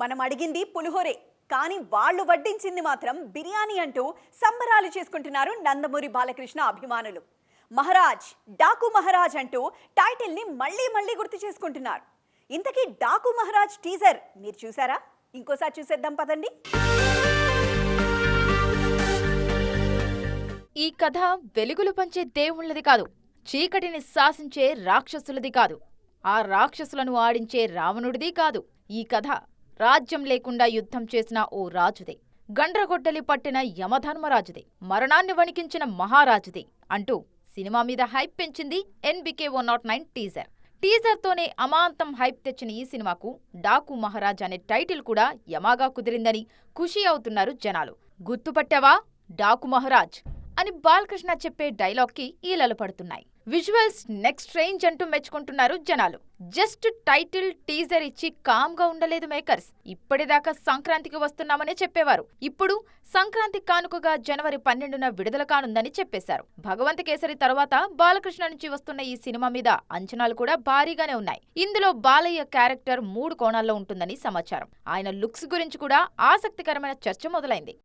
మనం అడిగింది పులిహోరే కానీ వాళ్ళు వడ్డించింది మాత్రం బిర్యానీ అంటూ సంబరాలు చేసుకుంటున్నారు నందమూరి బాలకృష్ణ అభిమానులు. మహారాజ్ డాకు మహారాజ్ అంటూ టైటిల్ని మళ్ళీ మళ్ళీ గుర్తు చేసుకుంటున్నారు. ఇంతకీ డాకు మహారాజ్ టీజర్ మీరు చూసారా? ఇంకోసారి చూసేద్దాం పదండి. ఈ కథ వెలుగులు పంచే దేవుళ్ళది కాదు చీకటిని శాసించే రాక్షసులది కాదు ఆ రాక్షసులను ఆడించే రావణుడిది కాదు ఈ కథ. రాజ్యం లేకుండా యుద్ధం చేసిన ఓ రాజుదే. గండ్రగొడ్డలి పట్టిన యమధర్మరాజుదే. మరణాన్ని వణికించిన మహారాజుదే అంటూ సినిమా మీద హైప్ పెంచింది NBK one nought nine teaser. టీజర్తోనే అమాంతం హైప్ తెచ్చిన ఈ సినిమాకు డాకు మహారాజ్ అనే టైటిల్ కూడా యమాగా కుదిరిందని ఖుషి అవుతున్నారు జనాలు. గుర్తుపట్టావా? డాకు మహారాజ్. అని బాలకృష్ణ చెప్పే డైలాగ్కి ఈలలు పడుతున్నాయి. విజువల్స్ నెక్స్ట్ రేంజ్ అంటూ మెచ్చుకుంటున్నారు జనాలు. జస్ట్ టైటిల్ టీజర్ ఇచ్చి కామ్గా ఉండలేదు మేకర్స్. ఇప్పటిదాకా సంక్రాంతికి వస్తున్నామనే చెప్పేవారు. ఇప్పుడు సంక్రాంతి కానుకగా జనవరి పన్నెండున విడుదల కానుందని చెప్పేశారు. భగవంత్ కేసరి తర్వాత బాలకృష్ణ నుంచి వస్తున్న ఈ సినిమా మీద అంచనాలు కూడా భారీగానే ఉన్నాయి. ఇందులో బాలయ్య క్యారెక్టర్ మూడు కోణాల్లో ఉంటుందని సమాచారం. ఆయన లుక్స్ గురించి కూడా ఆసక్తికరమైన చర్చ మొదలైంది.